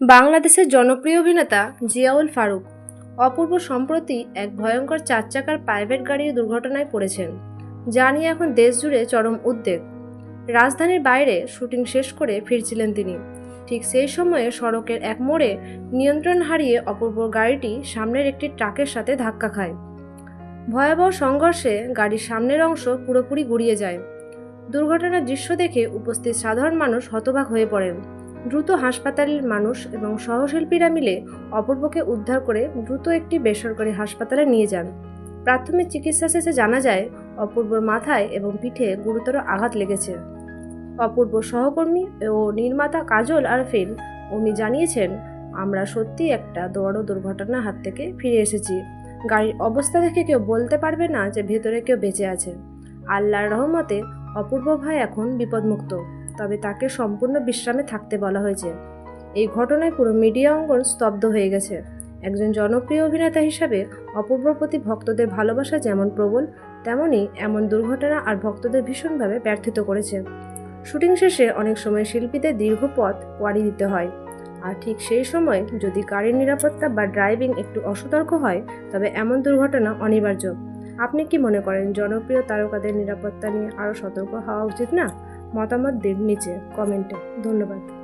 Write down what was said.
বাংলাদেশের জনপ্রিয় অভিনেতা জিয়াউল ফারুক অপূর্ব সম্প্রতি এক ভয়ঙ্কর চার চাকার প্রাইভেট গাড়ির দুর্ঘটনায় পড়েছেন, যা নিয়ে এখন দেশ জুড়ে চরম উদ্বেগ। রাজধানীর বাইরে শুটিং শেষ করে ফিরছিলেন তিনি। ঠিক সেই সময়ে সড়কের এক মোড়ে নিয়ন্ত্রণ হারিয়ে অপূর্ব গাড়িটি সামনের একটি ট্রাকের সাথে ধাক্কা খায়। ভয়াবহ সংঘর্ষে গাড়ির সামনের অংশ পুরোপুরি গুড়িয়ে যায়। দুর্ঘটনার দৃশ্য দেখে উপস্থিত সাধারণ মানুষ হতবাক হয়ে পড়েন। দ্রুত হাসপাতালের মানুষ এবং সহশিল্পীরা মিলে অপূর্বকে উদ্ধার করে দ্রুত একটি বেসরকারি হাসপাতালে নিয়ে যান। প্রাথমিক চিকিৎসা শেষে জানা যায়, অপূর্বর মাথায় এবং পিঠে গুরুতর আঘাত লেগেছে। অপূর্ব সহকর্মী ও নির্মাতা কাজল আরফিন উনি জানিয়েছেন, আমরা সত্যি একটা বড় দুর্ঘটনার হাত থেকে ফিরে এসেছি। গাড়ির অবস্থা দেখে কেউ বলতে পারবে না যে ভেতরে কেউ বেঁচে আছে। আল্লাহর রহমতে অপূর্ব ভাই এখন বিপদমুক্ত। তবে তাকে সম্পূর্ণ বিশ্রামে থাকতে বলা হয়েছে। এই ঘটনায় পুরো মিডিয়া অঙ্গন স্তব্ধ হয়ে গেছে। একজন জনপ্রিয় অভিনেতা হিসাবে অপূর্বর প্রতি ভক্তদের ভালোবাসা যেমন প্রবল তেমনই এমন দুর্ঘটনা আর ভক্তদের ভীষণভাবে ব্যর্থিত করেছে। শুটিং শেষে অনেক সময় শিল্পীদের দীর্ঘ পথ পাড়ি দিতে হয়। আর ঠিক সেই সময় যদি গাড়ির নিরাপত্তা বা ড্রাইভিং একটু অসতর্ক হয়, তবে এমন দুর্ঘটনা অনিবার্য। আপনি কি মনে করেন জনপ্রিয় তারকাদের নিরাপত্তা নিয়ে আরও সতর্ক হওয়া উচিত না? মতামত দেব নিচে কমেন্টে। ধন্যবাদ।